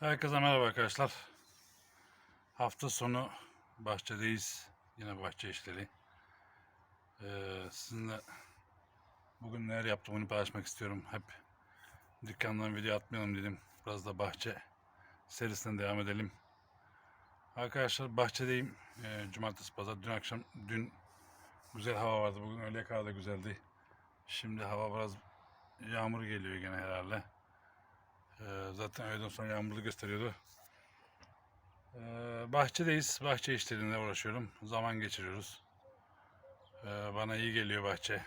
Herkese merhaba arkadaşlar. Hafta sonu bahçedeyiz. Yine bahçe işleri. Ee, sizinle bugün neler yaptığımı paylaşmak istiyorum. Hep dükkandan video atmayalım dedim. Biraz da bahçe serisinden devam edelim. Arkadaşlar bahçedeyim. Ee, cumartesi pazar. Dün akşam dün güzel hava vardı. Bugün öğleye kadar da güzeldi. Şimdi hava biraz yağmur geliyor gene herhalde. Ee, zaten öğleden sonra yağmurlu gösteriyordu. Ee, bahçedeyiz. Bahçe işlerinde uğraşıyorum. Zaman geçiriyoruz. Ee, bana iyi geliyor bahçe.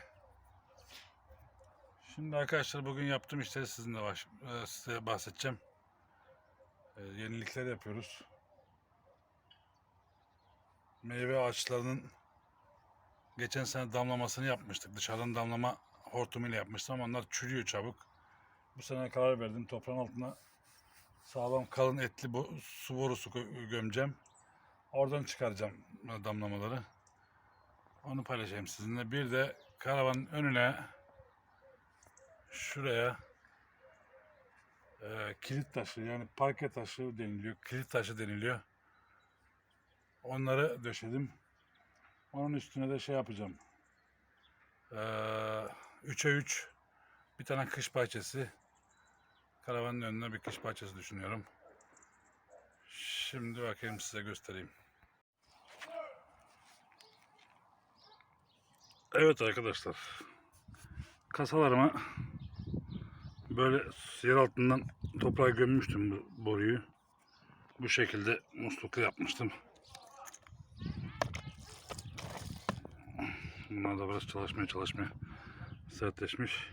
Şimdi arkadaşlar bugün yaptığım işleri sizinle baş, e, size bahsedeceğim. Ee, yenilikler yapıyoruz. Meyve ağaçlarının geçen sene damlamasını yapmıştık. Dışarıdan damlama hortumuyla yapmıştım ama onlar çürüyor çabuk. Bu sene karar verdim toprağın altına sağlam kalın etli bu su borusu gö- gömeceğim. Oradan çıkaracağım damlamaları. Onu paylaşayım sizinle. Bir de karavanın önüne şuraya e, kilit taşı yani parke taşı deniliyor. Kilit taşı deniliyor. Onları döşedim. Onun üstüne de şey yapacağım. E, 3'e 3 bir tane kış bahçesi. Karavanın önüne bir kış bahçesi düşünüyorum. Şimdi bakayım size göstereyim. Evet arkadaşlar. Kasalarıma böyle yer altından toprağa gömmüştüm bu boruyu. Bu şekilde musluklu yapmıştım. Bunlar da biraz çalışmaya çalışmaya sertleşmiş.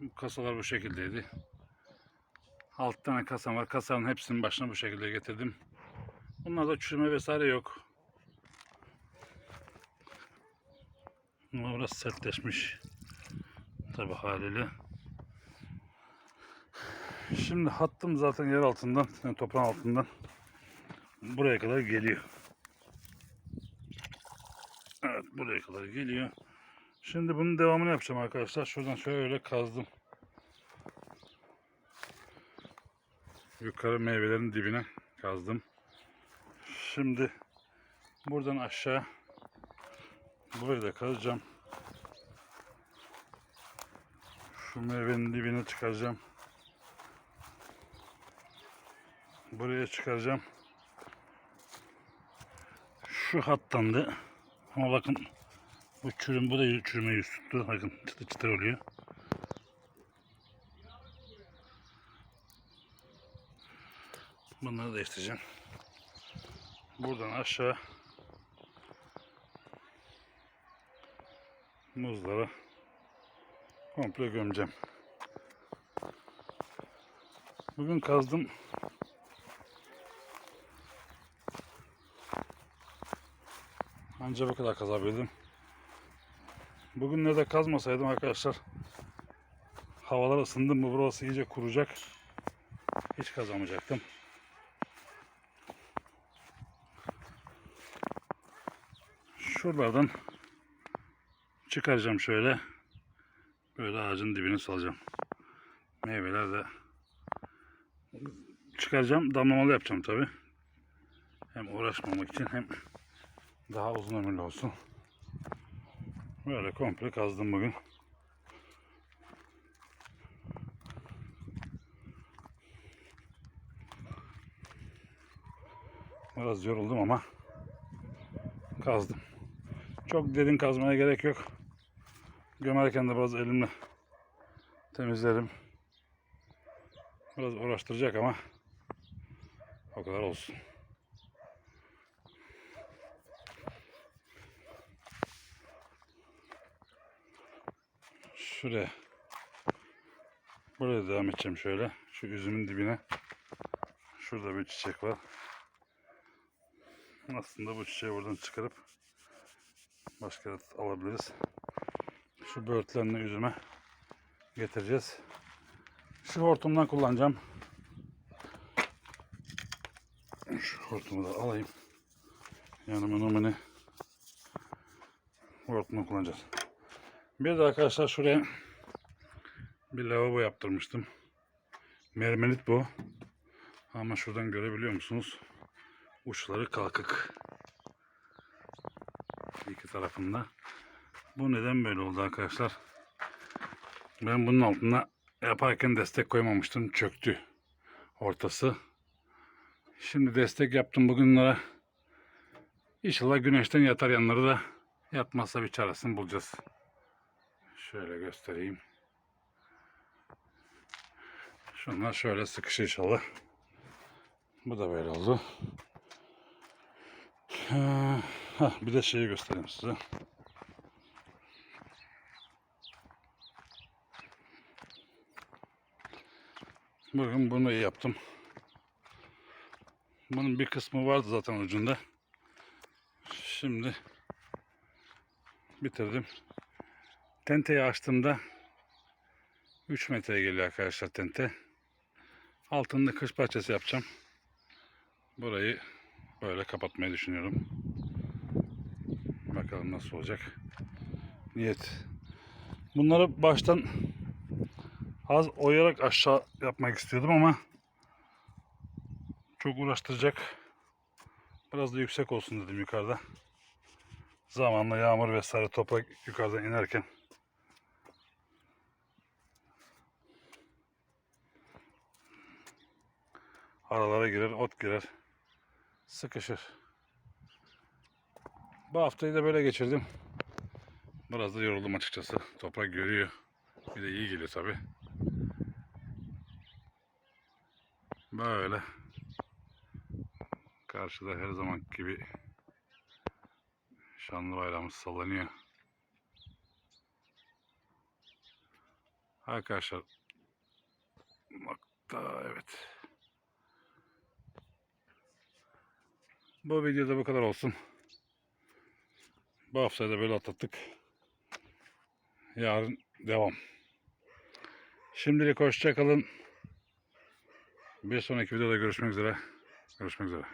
Bu kasalar bu şekildeydi. 6 tane kasam var. Kasanın hepsinin başına bu şekilde getirdim. Bunlarda çürüme vesaire yok. Ama biraz sertleşmiş. Tabi haliyle. Şimdi hattım zaten yer altından, yani toprağın altından buraya kadar geliyor. Evet buraya kadar geliyor. Şimdi bunun devamını yapacağım arkadaşlar. Şuradan şöyle kazdım. Yukarı meyvelerin dibine kazdım. Şimdi buradan aşağı burayı da kazacağım. Şu meyvenin dibine çıkaracağım. Buraya çıkaracağım. Şu hattandı. Ama bakın bu çürüm, bu da çürüme yüz tuttu. Bakın çıtır çıtır oluyor. Bunları değiştireceğim. Buradan aşağı muzları komple gömeceğim. Bugün kazdım. Anca bu kadar kazabildim. Bugün ne de kazmasaydım arkadaşlar havalar ısındı mı burası iyice kuracak. Hiç kazamayacaktım. Şuralardan çıkaracağım şöyle. Böyle ağacın dibine salacağım. Meyveler de çıkaracağım. Damlamalı yapacağım tabi. Hem uğraşmamak için hem daha uzun ömürlü olsun. Böyle komple kazdım bugün. Biraz yoruldum ama kazdım. Çok derin kazmaya gerek yok. Gömerken de biraz elimle temizlerim. Biraz uğraştıracak ama o kadar olsun. Şuraya. Buraya devam edeceğim şöyle. Şu üzümün dibine. Şurada bir çiçek var. Aslında bu çiçeği buradan çıkarıp başka alabiliriz. Şu böğürtlerini üzüme getireceğiz. Şu hortumdan kullanacağım. Şu hortumu da alayım. Yanıma numune hortumu kullanacağız. Bir de arkadaşlar şuraya bir lavabo yaptırmıştım. Mermerit bu. Ama şuradan görebiliyor musunuz? Uçları kalkık. İki tarafında. Bu neden böyle oldu arkadaşlar? Ben bunun altına yaparken destek koymamıştım. Çöktü ortası. Şimdi destek yaptım bugünlere. İnşallah güneşten yatar yanları da yatmazsa bir çaresini bulacağız. Şöyle göstereyim. Şunlar şöyle sıkışır inşallah. Bu da böyle oldu. Ha, bir de şeyi göstereyim size. Bugün bunu yaptım. Bunun bir kısmı vardı zaten ucunda. Şimdi bitirdim. Tenteyi açtığımda 3 metreye geliyor arkadaşlar tente. Altında kış parçası yapacağım. Burayı böyle kapatmayı düşünüyorum. Bakalım nasıl olacak. Niyet. Bunları baştan az oyarak aşağı yapmak istiyordum ama çok uğraştıracak. Biraz da yüksek olsun dedim yukarıda. Zamanla yağmur ve sarı toprak yukarıdan inerken aralara girer, ot girer. Sıkışır. Bu haftayı da böyle geçirdim. Biraz da yoruldum açıkçası. Toprak görüyor. Bir de iyi geliyor tabi. Böyle. Karşıda her zaman gibi şanlı bayrağımız sallanıyor. Arkadaşlar nokta evet. Bu videoda bu kadar olsun. Bu haftayı da böyle atlattık. Yarın devam. Şimdilik hoşça kalın. Bir sonraki videoda görüşmek üzere. Görüşmek üzere.